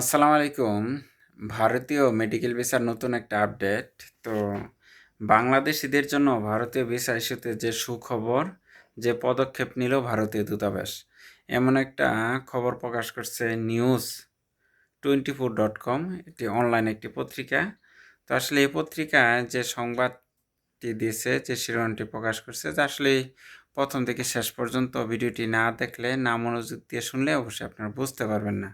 আসসালামু আলাইকুম। ভারতীয় মেডিকেল ভিসার নতুন একটা আপডেট। তো বাংলাদেশিদের জন্য ভারতীয় ভিসা ইস্যুতে যে সুখবর, যে পদক্ষেপ নিল ভারতীয় দূতাবাস, এমন একটা খবর প্রকাশ করছে news twenty four dot com এটি অনলাইন একটি পত্রিকা। তো আসলে এই পত্রিকায় যে সংবাদটি দিয়েছে, যে শিরোনামটি প্রকাশ করছে, যে আসলে প্রথম থেকে শেষ পর্যন্ত ভিডিওটি না দেখলে, না মনোযোগ দিয়ে শুনলে অবশ্যই আপনারা বুঝতে পারবেন না।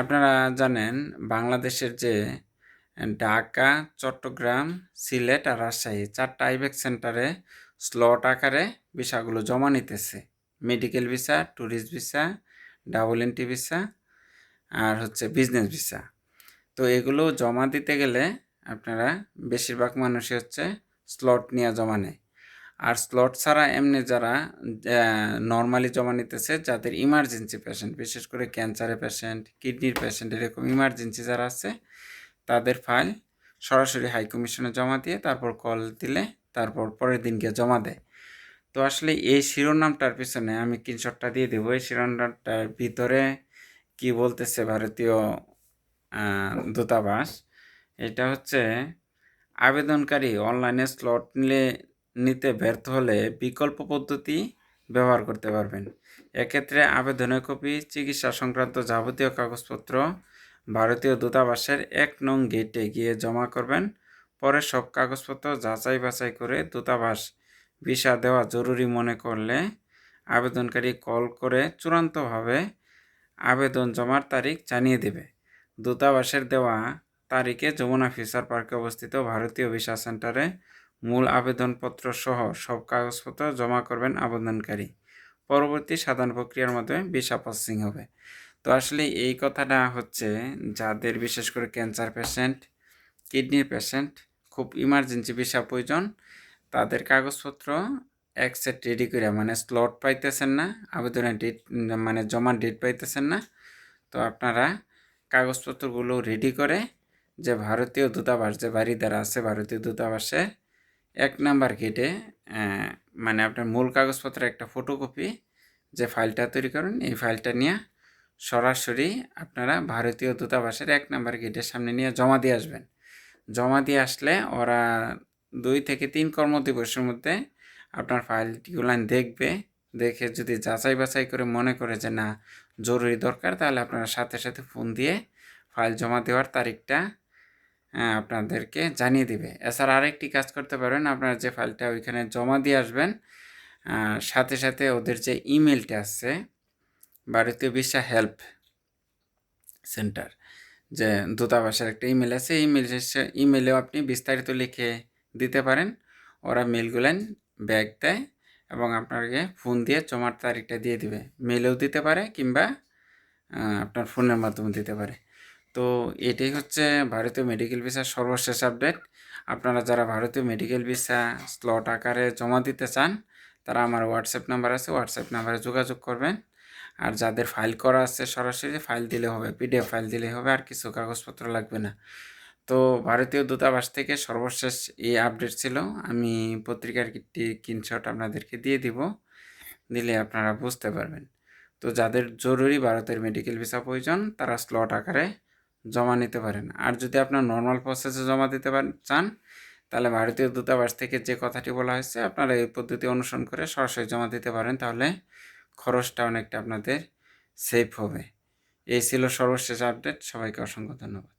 আপনারা জানেন বাংলাদেশের যে ঢাকা, চট্টগ্রাম, সিলেট আর রাজশাহী চারটা আইবেক সেন্টারে স্লট আকারে ভিসাগুলো জমা নিতেছে। Medical visa, tourist visa, double entry visa আর হচ্ছে বিজনেস ভিসা। তো এগুলো জমা দিতে গেলে আপনারা বেশিরভাগ মানুষই হচ্ছে স্লট নিয়ে জমা নেয়। আর স্লট ছাড়া এমনি যারা নর্মালি জমা নিতেছে, যাদের ইমার্জেন্সি পেশেন্ট বিশেষ করে ক্যান্সারের পেশেন্ট কিডনির পেশেন্ট এরকম ইমার্জেন্সি যারা আছে, তাদের ফাইল সরাসরি হাই কমিশনে জমা দিয়ে তারপর কল দিলে তারপর পরের দিন গিয়ে জমা দেয়। তো আসলে এই শিরোনামটার পিছনে আমি কিনশটটা দিয়ে দেবো। এই শিরোনামটার ভিতরে কি বলতেছে ভারতীয় দূতাবাস? এটা হচ্ছে, আবেদনকারী অনলাইনে স্লট নিলে নিতে ব্যর্থ হলে বিকল্প পদ্ধতি ব্যবহার করতে পারবেন। এক্ষেত্রে আবেদনের কপি, চিকিৎসা সংক্রান্ত যাবতীয় কাগজপত্র, ভারতীয় দূতাবাসের এক নং গেটে গিয়ে জমা করবেন। পরে সব কাগজপত্র যাচাই বাছাই করে দূতাবাস ভিসা দেওয়া জরুরি মনে করলে আবেদনকারী কল করে চূড়ান্তভাবে আবেদন জমার তারিখ জানিয়ে দেবে। দূতাবাসের দেওয়া তারিখে যমুনা ফিসার পার্কে অবস্থিত ভারতীয় ভিসা সেন্টারে মূল আবেদনপত্র সহ সব কাগজপত্র জমা করবেন আবেদনকারী। পরবর্তী সাধারণ প্রক্রিয়ার মাধ্যমে ভিসা প্রসেসিং হবে। তো আসলে এই কথাটা হচ্ছে যাদের বিশেষ করে ক্যান্সার পেশেন্ট, কিডনির পেশেন্ট, খুব ইমার্জেন্সি ভিসা প্রয়োজন, তাদের কাগজপত্র এক সেট রেডি করে মানে স্লট পাইতেছেন না, আবেদনের ডেট মানে জমার ডেট পাইতেছেন না, তো আপনারা কাগজপত্রগুলো রেডি করে যে ভারতীয় দূতাবাস, যে বাড়িদার আছে ভারতীয় দূতাবাসে এক নাম্বার গেটে মানে আপনার মূল কাগজপত্রের একটা ফটোকপি যে ফাইলটা তৈরি করেন, এই ফাইলটা নিয়ে সরাসরি আপনারা ভারতীয় দূতাবাসের এক নাম্বার গেটের সামনে নিয়ে জমা দিয়ে আসবেন। জমা দিয়ে আসলে ওরা দুই থেকে তিন কর্মদিবসের মধ্যে আপনার ফাইলটিগুলো দেখবে, দেখে যদি যাচাই বাছাই করে মনে করে যে না, জরুরি দরকার, তাহলে আপনারা সাথে সাথে ফোন দিয়ে ফাইল জমা দেওয়ার তারিখটা আপনাদেরকে জানিয়ে দিবে। এছাড়া আরেকটি কাজ করতে পারেন, আপনারা যে ফাইলটা ওইখানে জমা দিয়ে আসবেন সাথে সাথে ওদের যে ইমেলটা আছে, ভারতীয় বিশ্বা হেল্প সেন্টার, যে দূতাবাসের একটা ইমেল আছে ইমেল ইমেলেও আপনি বিস্তারিত লিখে দিতে পারেন। ওরা মেলগুলেন ব্যাগ দেয় এবং আপনাকে ফোন দিয়ে জমার তারিখটা দিয়ে দিবে। মেলেও দিতে পারে কিংবা আপনার ফোনের মাধ্যমে দিতে পারে। তো এটাই হচ্ছে ভারতীয় মেডিকেল ভিসার সর্বশেষ আপডেট আপনারা যারা ভারতীয় মেডিকেল ভিসা স্লট আকারে জমা দিতে চান, তারা আমার হোয়াটসঅ্যাপ নাম্বার আছে হোয়াটসঅ্যাপ নাম্বারে যোগাযোগ করবেন। আর যাদের ফাইল করা আছে সরাসরি ফাইল দিলে হবে পিডিএফ ফাইল দিলে হবে, আর কিছু কাগজপত্র লাগবে না। তো ভারতীয় দূতাবাস থেকে সর্বশেষ এই আপডেট ছিল। আমি পত্রিকার একটি কিনশট আপনাদেরকে দিয়ে দিব, দিলে আপনারা বুঝতে পারবেন। তো যাদের জরুরি ভারতের মেডিকেল ভিসা প্রয়োজন, তারা স্লট আকারে জমা নিতে পারেন। আর যদি আপনার নর্মাল প্রসেসে জমা দিতে পারেন চান, তাহলে ভারতীয় দূতাবাস থেকে যে কথাটি বলা হয়েছে, আপনারা এই পদ্ধতি অনুসরণ করে সরাসরি জমা দিতে পারেন, তাহলে খরচটা অনেকটা আপনাদের সেফ হবে। এই ছিল সর্বশেষ আপডেট সবাইকে অসংখ্য ধন্যবাদ।